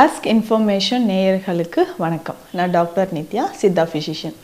Ask information நேயர்களுக்கு வணக்கம். நான் டாக்டர் நித்யா சித்தா ஃபிசிஷியன்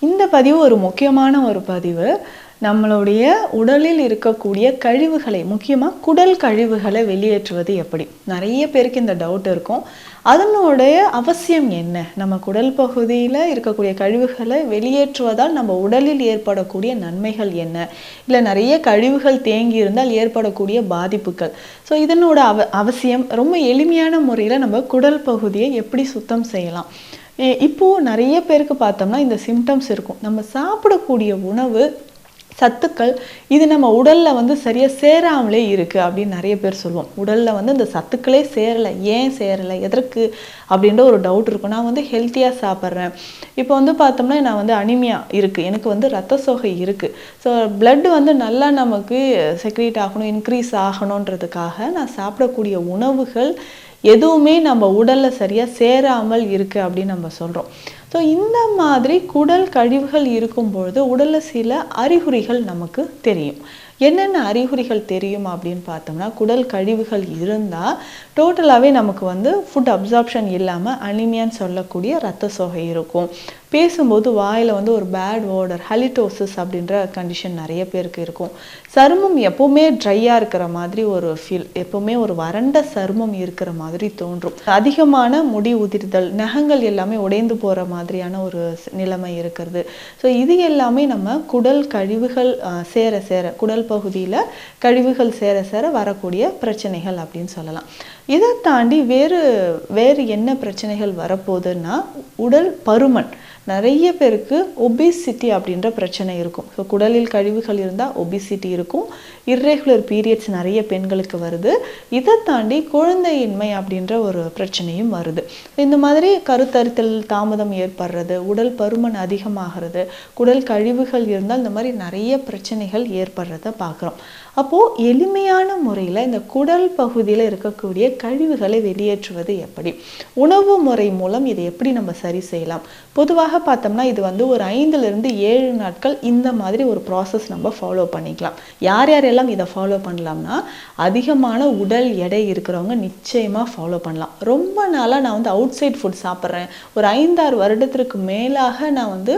இந்த பதிவு ஒரு முக்கியமான ஒரு பதிவு. நம்மளுடைய உடலில் இருக்கக்கூடிய கழிவுகளை முக்கியமாக குடல் கழிவுகளை வெளியேற்றுவது எப்படி? நிறைய பேருக்கு இந்த டவுட் இருக்கும். அதனுடைய அவசியம் என்ன? நம்ம குடல் பகுதியில் இருக்கக்கூடிய கழிவுகளை வெளியேற்றுவதால் நம்ம உடலில் ஏற்படக்கூடிய நன்மைகள் என்ன? இல்லை நிறைய கழிவுகள் தேங்கி இருந்தால் ஏற்படக்கூடிய பாதிப்புகள். ஸோ இதனோட அவ அவசியம் ரொம்ப எளிமையான முறையில் நம்ம குடல் பகுதியை எப்படி சுத்தம் செய்யலாம்? இப்போது இப்போ நிறைய பேருக்கு பார்த்தோம்னா இந்த சிம்டம்ஸ் இருக்கும். நம்ம சாப்பிடக்கூடிய உணவு சத்துக்கள் இது நம்ம உடலில் வந்து சரியாக சேராமலே இருக்குது அப்படின்னு நிறைய பேர் சொல்லுவோம் உடலில் வந்து இந்த சத்துக்களே சேரலை ஏன் சேரலை எதற்கு அப்படின்ற ஒரு டவுட் இருக்கும். நான் வந்து ஹெல்த்தியாக சாப்பிட்றேன். இப்போ வந்து பார்த்தோம்னா நான் வந்து அனிமியா இருக்குது எனக்கு வந்து ரத்த சோகை இருக்குது ஸோ பிளட் வந்து நல்லா நமக்கு செக்ரேட் ஆகணும் இன்க்ரீஸ் ஆகணுன்றதுக்காக நான் சாப்பிடக்கூடிய உணவுகள் எதுவுமே நம்ம உடல்ல சரியா சேராமல் இருக்கு அப்படின்னு நம்ம சொல்றோம். ஸோ இந்த மாதிரி குடல் கழிவுகள் இருக்கும் பொழுது உடல்ல சில அறிகுறிகள் நமக்கு தெரியும். என்னென்ன அறிகுறிகள் தெரியும் அப்படின்னு பார்த்தோம்னா குடல் கழிவுகள் இருந்தால் டோட்டலாகவே நமக்கு வந்து ஃபுட் அப்சார்ப்ஷன் இல்லாமல் அனிமியான்னு சொல்லக்கூடிய ரத்த சோகை இருக்கும். பேசும்போது வாயில் வந்து ஒரு பேட் ஓடர் ஹலிட்டோசிஸ் அப்படின்ற கண்டிஷன் நிறைய பேருக்கு இருக்கும். சருமம் எப்போவுமே ட்ரையாக இருக்கிற மாதிரி ஒரு ஃபீல் எப்போவுமே ஒரு வறண்ட சருமம் இருக்கிற மாதிரி தோன்றும். அதிகமான முடி உதிர்தல் நகங்கள் எல்லாமே உடைந்து போகிற மாதிரியான ஒரு நிலைமை இருக்கிறது. ஸோ இது எல்லாமே நம்ம குடல் கழிவுகள் ஆஹ், சேர சேர குடல் பகுதியில் கழிவுகள் சேர சேர வரக்கூடிய பிரச்சனைகள் அப்படின்னு சொல்லலாம். இதை தாண்டி வேறு வேறு என்ன பிரச்சனைகள் வரப்போகுதுன்னா உடல் பருமன். நிறைய பேருக்கு ஒபிசிட்டி அப்படின்ற பிரச்சனை இருக்கும். ஸோ குடலில் கழிவுகள் இருந்தால் ஒபிசிட்டி இருக்கும். இர்ரெகுலர் பீரியட்ஸ் நிறைய பெண்களுக்கு வருது. இதை தாண்டி குழந்தையின்மை அப்படின்ற ஒரு பிரச்சனையும் வருது. இந்த மாதிரி கருத்தரித்தல் தாமதம் ஏற்படுறது உடல் பருமன் அதிகமாகிறது குடல் கழிவுகள் இருந்தால் இந்த மாதிரி நிறைய பிரச்சனைகள் ஏற்படுறத பார்க்குறோம். அப்போது எளிமையான முறையில் இந்த குடல் பகுதியில் இருக்கக்கூடிய கழிவுகளை வெளியேற்றுவது எப்படி? உணவு முறை மூலம் இதை எப்படி நம்ம சரி செய்யலாம்? பொதுவாக பார்த்தோம்னா இது வந்து ஒரு ஐந்துல இருந்து ஏழு நாட்கள் இந்த மாதிரி ஒரு ப்ராசஸ் நம்ம ஃபாலோ பண்ணிக்கலாம். யார் யாரெல்லாம் இதை ஃபாலோ பண்ணலாம்னா அதிகமான உடல் எடை இருக்கிறவங்க நிச்சயமாக ஃபாலோ பண்ணலாம். ரொம்ப நாளாக நான் வந்து அவுட் சைட் ஃபுட் சாப்பிட்றேன். ஒரு ஐந்தாறு வருடத்திற்கு மேலாக நான் வந்து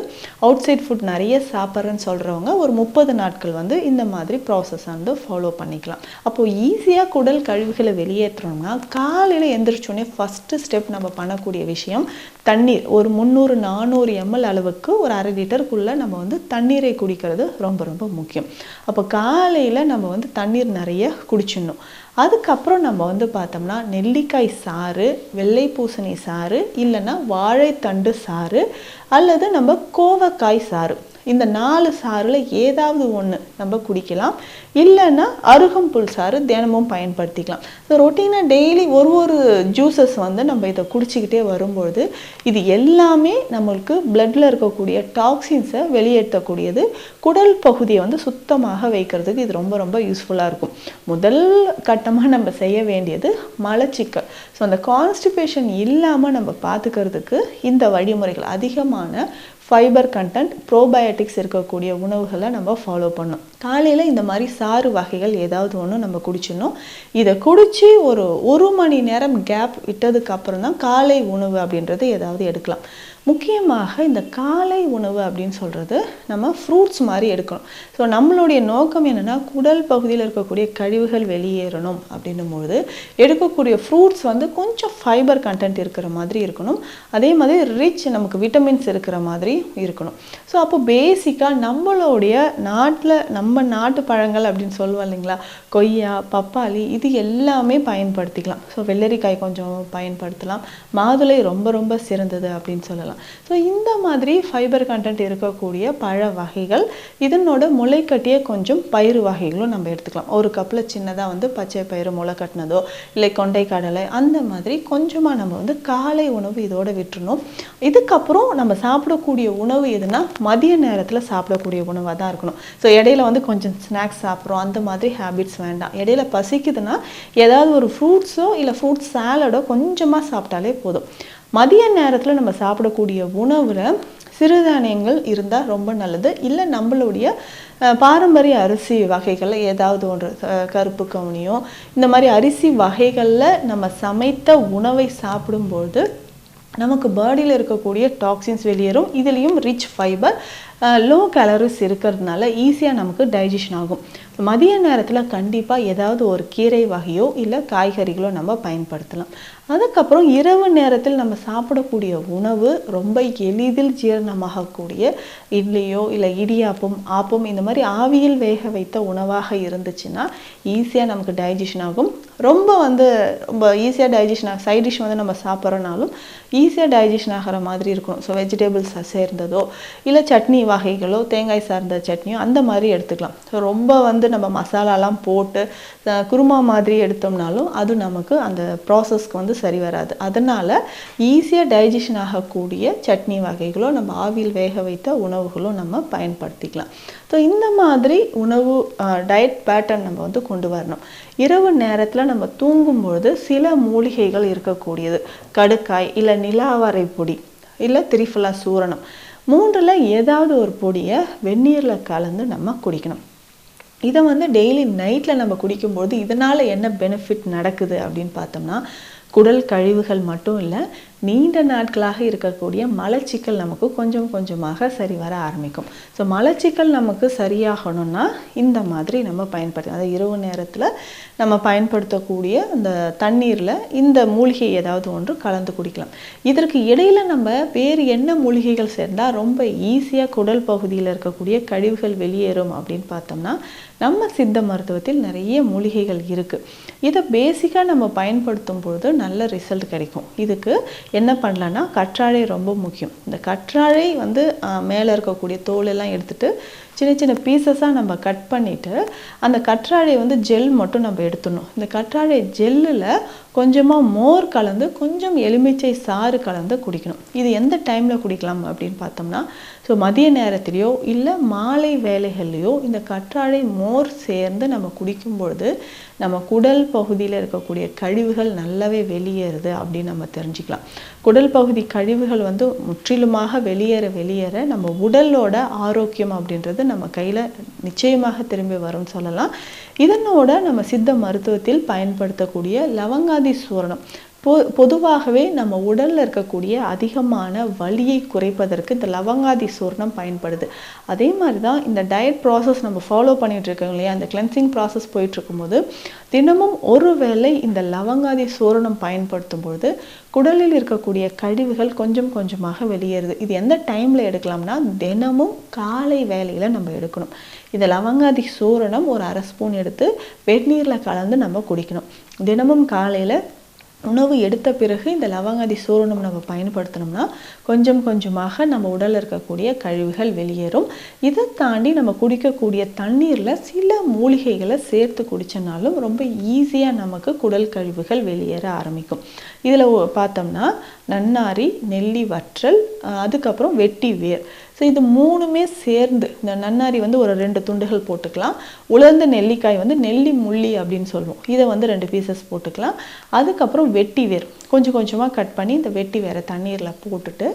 அவுட் சைட் ஃபுட் நிறைய சாப்பிட்றேன்னு சொல்கிறவங்க ஒரு முப்பது நாட்கள் வந்து இந்த மாதிரி ப்ராசஸ் வந்து ஃபாலோ பண்ணிக்கலாம். அப்போது ஈஸியாக குடல் கழிவுகளை வெளியேற்றணும்னா காலையில் எந்திரிச்சோடனே ஃபஸ்ட்டு ஸ்டெப் நம்ம பண்ணக்கூடிய விஷயம் தண்ணீர். ஒரு முந்நூறு நானூறு எம்எல் அளவுக்கு ஒரு அரை லிட்டருக்குள்ளே நம்ம வந்து தண்ணீரை குடிக்கிறது ரொம்ப ரொம்ப முக்கியம். அப்போ காலையில் நம்ம வந்து தண்ணீர் நிறைய குடிச்சிடணும். அதுக்கப்புறம் நம்ம வந்து பார்த்தோம்னா நெல்லிக்காய் சாறு வெள்ளை பூசணி சாறு இல்லைன்னா வாழைத்தண்டு சாறு அல்லது நம்ம கோவக்காய் சாறு. இந்த நாலு சாறில் ஏதாவது ஒன்று நம்ம குடிக்கலாம். இல்லைன்னா அருகம்புல் சாறு தினமும் பயன்படுத்திக்கலாம். ஸோ ரொட்டீனாக டெய்லி ஒரு ஒரு ஜூஸஸ் வந்து நம்ம இதை குடிச்சிக்கிட்டே வரும்பொழுது இது எல்லாமே நம்மளுக்கு பிளட்டில் இருக்கக்கூடிய டாக்ஸின்ஸை வெளியேற்றக்கூடியது. குடல் பகுதியை வந்து சுத்தமாக வைக்கிறதுக்கு இது ரொம்ப ரொம்ப யூஸ்ஃபுல்லாக இருக்கும். முதல் கட்டமாக நம்ம செய்ய வேண்டியது மலச்சிக்கல். ஸோ அந்த கான்ஸ்டிபேஷன் இல்லாமல் நம்ம பார்த்துக்கிறதுக்கு இந்த வழிமுறைகள் அதிகமான ஃபைபர் கண்டென்ட் ப்ரோபயோட்டிக்ஸ் இருக்கக்கூடிய உணவுகளை நம்ம ஃபாலோ பண்ணோம் காலையில் இந்த மாதிரி சாறு வகைகள் ஏதாவது ஒன்று நம்ம குடிச்சிடணும். இதை குடிச்சு ஒரு ஒரு மணி நேரம் கேப் விட்டதுக்கு அப்புறம் தான் காலை உணவு அப்படின்றது ஏதாவது எடுக்கலாம். முக்கியமாக இந்த காலை உணவு அப்படின்னு சொல்கிறது நம்ம ஃப்ரூட்ஸ் மாதிரி எடுக்கணும். ஸோ நம்மளுடைய நோக்கம் என்னென்னா குடல் பகுதியில் இருக்கக்கூடிய கழிவுகள் வெளியேறணும் அப்படின்னும் பொழுது எடுக்கக்கூடிய ஃப்ரூட்ஸ் வந்து கொஞ்சம் ஃபைபர் கண்டென்ட் இருக்கிற மாதிரி இருக்கணும். அதே மாதிரி ரிச் நமக்கு விட்டமின்ஸ் இருக்கிற மாதிரி இருக்கணும். ஸோ அப்போ பேசிக்காக நம்மளுடைய நாட்டில் நம்ம நாட்டு பழங்கள் அப்படின்னு சொல்லுவோம் இல்லைங்களா? கொய்யா பப்பாளி இது எல்லாமே பயன்படுத்திக்கலாம். ஸோ வெள்ளரிக்காய் கொஞ்சம் பயன்படுத்தலாம். மாதுளை ரொம்ப ரொம்ப சிறந்தது அப்படின்னு சொல்லலாம். ஸோ இந்த மாதிரி ஃபைபர் கண்டென்ட் இருக்கக்கூடிய பழ வகைகள் இதனோட முளைக்கட்டிய கொஞ்சம் பயிறு வகைகளும் நம்ம எடுத்துக்கலாம். ஒரு கப்பில் சின்னதாக வந்து பச்சை பயிறு முளை கட்டினதோ இல்லை கொண்டை கடலை அந்த மாதிரி கொஞ்சமாக நம்ம வந்து காலை உணவு இதோட விட்டுருணும் இதுக்கப்புறம் நம்ம சாப்பிடக்கூடிய உணவு எதுனா மதிய நேரத்தில் சாப்பிடக்கூடிய உணவாக தான் இருக்கணும். ஸோ இடையில வந்து கொஞ்சம் ஸ்நாக்ஸ் சாப்பிட்றோம். அந்த மாதிரி ஹேபிட்ஸ் வேண்டாம். இடையில பசிக்குதுன்னா ஏதாவது ஒரு ஃப்ரூட்ஸோ இல்லை ஃப்ரூட்ஸ் சாலடோ கொஞ்சமாக சாப்பிட்டாலே போதும். மதிய நேரத்தில் நம்ம சாப்பிடக்கூடிய உணவில் சிறுதானியங்கள் இருந்தால் ரொம்ப நல்லது. இல்லை நம்மளுடைய அஹ், பாரம்பரிய அரிசி வகைகளில் ஏதாவது ஒன்று கருப்பு கவுனியோ இந்த மாதிரி அரிசி வகைகளில் நம்ம சமைத்த உணவை சாப்பிடும்போது நமக்கு பாடியில் இருக்கக்கூடிய டாக்ஸின்ஸ் வெளியேறும். இதுலேயும் ரிச் ஃபைபர் லோ கேலரிஸ் இருக்கிறதுனால ஈஸியாக நமக்கு டைஜஷன் ஆகும். மதிய நேரத்தில் கண்டிப்பாக ஏதாவது ஒரு கீரை வகையோ இல்லை காய்கறிகளோ நம்ம பயன்படுத்தலாம். அதுக்கப்புறம் இரவு நேரத்தில் நம்ம சாப்பிடக்கூடிய உணவு ரொம்ப எளிதில் ஜீரணமாகக்கூடிய இட்லியோ இல்லை இடியாப்பம் ஆப்பம் இந்த மாதிரி ஆவியில் வேக வைத்த உணவாக இருந்துச்சுன்னா ஈஸியாக நமக்கு டைஜஷன் ஆகும். ரொம்ப வந்து ரொம்ப ஈஸியாக டைஜஷன் ஆகும் சைட் டிஷ் வந்து நம்ம சாப்பிட்றனாலும் ஈஸியாக டைஜஷன் ஆகிற மாதிரி இருக்கணும் ஸோ வெஜிடபிள்ஸ் சேர்ந்ததோ இல்லை சட்னி வகைகளோ தேங்காய் சார்ந்த சட்னியோ அந்த மாதிரி எடுத்துக்கலாம். ஸோ ரொம்ப வந்து நம்ம மசாலாலாம் போட்டு குருமா மாதிரி எடுத்தோம்னாலும் அது நமக்கு அந்த ப்ராசஸ்க்கு வந்து சரி வராது. அதனால் ஈஸியாக டைஜஷன் ஆகக்கூடிய சட்னி வகைகளோ நம்ம ஆவியில் வேக வைத்த உணவுகளோ நம்ம பயன்படுத்திக்கலாம். ஸோ இந்த மாதிரி உணவு டயட் பேட்டர்ன் நம்ம வந்து கொண்டு வரணும். இரவு நேரத்தில் நம்ம தூங்கும்பொழுது சில மூலிகைகள் இருக்கக்கூடியது. கடுக்காய் இல்லை நிலாவரை பொடி இல்லை திரிஃபலா சூரணம். மூன்றில் ஏதாவது ஒரு பொடியை வெந்நீரில் கலந்து நம்ம குடிக்கணும். இதை வந்து டெய்லி நைட்டில் நம்ம குடிக்கும்போது இதனால் என்ன பெனிஃபிட் நடக்குது அப்படின்னு பார்த்தோம்னா குடல் கழிவுகள் மட்டும் இல்லை நீண்ட நாட்களாக இருக்கக்கூடிய மலச்சிக்கல் நமக்கு கொஞ்சம் கொஞ்சமாக சரி வர ஆரம்பிக்கும். ஸோ மலச்சிக்கல் நமக்கு சரியாகணும்னா இந்த மாதிரி நம்ம பயன்படுத்தணும் அதாவது இரவு நேரத்தில் நம்ம பயன்படுத்தக்கூடிய அந்த தண்ணீரில் இந்த மூலிகை ஏதாவது ஒன்று கலந்து குடிக்கலாம். இதற்கு இடையில நம்ம வேறு என்ன மூலிகைகள் சேர்ந்தால் ரொம்ப ஈஸியாக குடல் பகுதியில் இருக்கக்கூடிய கழிவுகள் வெளியேறும் அப்படின்னு பார்த்தோம்னா நம்ம சித்த மருத்துவத்தில் நிறைய மூலிகைகள் இருக்குது இதை பேசிக்காக நம்ம பயன்படுத்தும் பொழுது நல்ல ரிசல்ட் கிடைக்கும். இதுக்கு என்ன பண்ணலான்னா கற்றாழை ரொம்ப முக்கியம். இந்த கற்றாழை வந்து மேலே இருக்கக்கூடிய தோல் எல்லாம் எடுத்துட்டு சின்ன சின்ன பீசஸாக நம்ம கட் பண்ணிவிட்டு அந்த கற்றாழையை வந்து ஜெல் மட்டும் நம்ம எடுத்துடணும். இந்த கற்றாழை ஜெல்லில் கொஞ்சமாக மோர் கலந்து கொஞ்சம் எலுமிச்சை சாறு கலந்து குடிக்கணும். இது எந்த டைமில் குடிக்கலாம் அப்படின்னு பார்த்தோம்னா ஸோ மதிய நேரத்திலையோ இல்லை மாலை வேலைகள்லையோ இந்த கற்றாழை மோர் சேர்ந்து நம்ம குடிக்கும் பொழுது நம்ம குடல் பகுதியில் இருக்கக்கூடிய கழிவுகள் நல்லாவே வெளியேறுது அப்படின்னு நம்ம தெரிஞ்சுக்கலாம். குடல் பகுதி கழிவுகள் வந்து முற்றிலுமாக வெளியேற வெளியேற நம்ம உடலோட ஆரோக்கியம் அப்படின்றது நம்ம கையில் நிச்சயமாக திரும்பி வரும்னு சொல்லலாம். இதனோட நம்ம சித்த மருத்துவத்தில் பயன்படுத்தக்கூடிய லவங்காதி சூரணம். பொ பொதுவாகவே நம்ம உடலில் இருக்கக்கூடிய அதிகமான வலியை குறைப்பதற்கு இந்த லவங்காதி சூர்ணம் பயன்படுது. அதே மாதிரி தான் இந்த டயட் ப்ராசஸ் நம்ம ஃபாலோ பண்ணிகிட்டு இருக்கோம் இல்லையா? அந்த கிளென்சிங் ப்ராசஸ் போயிட்டு இருக்கும்போது தினமும் ஒரு வேளை இந்த லவங்காதி சூரணம் பயன்படுத்தும் பொழுது குடலில் இருக்கக்கூடிய கழிவுகள் கொஞ்சம் கொஞ்சமாக வெளியேறுது. இது எந்த டைமில் எடுக்கலாம்னா தினமும் காலை வேலையில் நம்ம எடுக்கணும். இந்த லவங்காதி சூரணம் ஒரு அரை ஸ்பூன் எடுத்து வெந்நீரில் கலந்து நம்ம குடிக்கணும். தினமும் காலையில் உணவு எடுத்த பிறகு இந்த லவங்காதி சூரணம் நம்ம பயன்படுத்தினோம்னா கொஞ்சம் கொஞ்சமாக நம்ம உடலில் இருக்கக்கூடிய கழிவுகள் வெளியேறும். இதை தாண்டி நம்ம குடிக்கக்கூடிய தண்ணீரில் சில மூலிகைகளை சேர்த்து குடித்தனாலும் ரொம்ப ஈஸியாக நமக்கு குடல் கழிவுகள் வெளியேற ஆரம்பிக்கும். இதில் பார்த்தோம்னா நன்னாரி நெல்லி வற்றல் அஹ் அதுக்கப்புறம் வெட்டி வேர். ஸோ இது மூணுமே சேர்ந்து இந்த நன்னாரி வந்து ஒரு ரெண்டு துண்டுகள் போட்டுக்கலாம். உலர்ந்த நெல்லிக்காய் வந்து நெல்லி முள்ளி அப்படின்னு சொல்லுவோம். இதை வந்து ரெண்டு பீசஸ் போட்டுக்கலாம். அதுக்கப்புறம் வெட்டி வேர் கொஞ்சம் கொஞ்சமாக கட் பண்ணி இந்த வெட்டி வேரை தண்ணீரில் போட்டுட்டு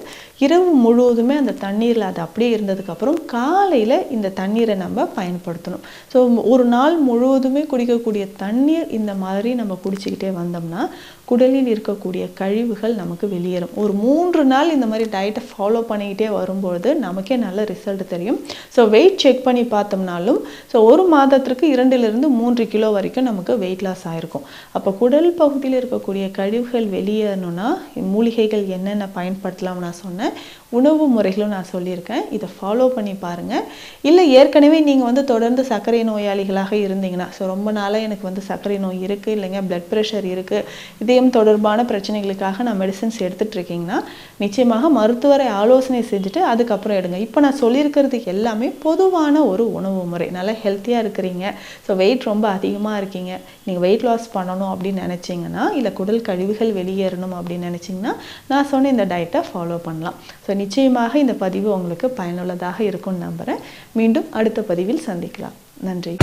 இரவு முழுவதுமே அந்த தண்ணீரில் அது அப்படியே இருந்ததுக்கப்புறம் காலையில் இந்த தண்ணீரை நம்ம பயன்படுத்தணும். ஸோ ஒரு நாள் முழுவதுமே குடிக்கக்கூடிய தண்ணீர் இந்த மாதிரி நம்ம குடிச்சிக்கிட்டே வந்தோம்னா குடலில் இருக்கக்கூடிய கழிவுகள் நமக்கு வெளியேறும். ஒரு மூன்று நாள் இந்த மாதிரி டயட்டை ஃபாலோ பண்ணிக்கிட்டே வரும்பொழுது நமக்கே நல்ல ரிசல்ட் தெரியும். ஸோ வெயிட் செக் பண்ணி பார்த்தோம்னாலும் ஸோ ஒரு மாதத்திற்கு இரண்டிலிருந்து மூன்று கிலோ வரைக்கும் நமக்கு வெயிட் லாஸ் ஆயிருக்கும். அப்போ குடல் பகுதியில் இருக்கக்கூடிய கழிவுகள் வெளியேறணும்னா மூலிகைகள் என்னென்ன பயன்படுத்தலாம் நான் சொன்னேன். உணவு முறைகளும் நான் சொல்லியிருக்கேன். இதை ஃபாலோ பண்ணி பாருங்கள் இல்லை ஏற்கனவே நீங்கள் வந்து தொடர்ந்து சர்க்கரை நோயாளிகளாக இருந்தீங்கன்னா ஸோ ரொம்ப நாளாக எனக்கு வந்து சர்க்கரை நோய் இருக்குது இல்லைங்க பிளட் ப்ரெஷர் இருக்குது இதயம் தொடர்பான பிரச்சனைகளுக்காக நான் மெடிசன்ஸ் எடுத்துட்டு இருக்கீங்கன்னா நிச்சயமாக மருத்துவரை ஆலோசனை செஞ்சுட்டு அதுக்கப்புறம் எடுங்க. இப்போ நான் சொல்லியிருக்கிறது எல்லாமே பொதுவான ஒரு உணவு முறை. நல்லா ஹெல்த்தியாக இருக்கிறீங்க. ஸோ வெயிட் ரொம்ப அதிகமாக இருக்கீங்க. நீங்கள் வெயிட் லாஸ் பண்ணணும் அப்படின்னு நினச்சிங்கன்னா இல்லை குடல் கழிவுகள் வெளியேறணும் அப்படின்னு நினச்சிங்கன்னா நான் சொன்ன இந்த டயட்டை ஃபாலோ பண்ணலாம். ஸோ நிச்சயமாக இந்த பதிவு உங்களுக்கு பயனுள்ளதாக இருக்கும்னு நம்புகிறேன் மீண்டும் அடுத்த பதிவில் சந்திக்கலாம். நன்றி.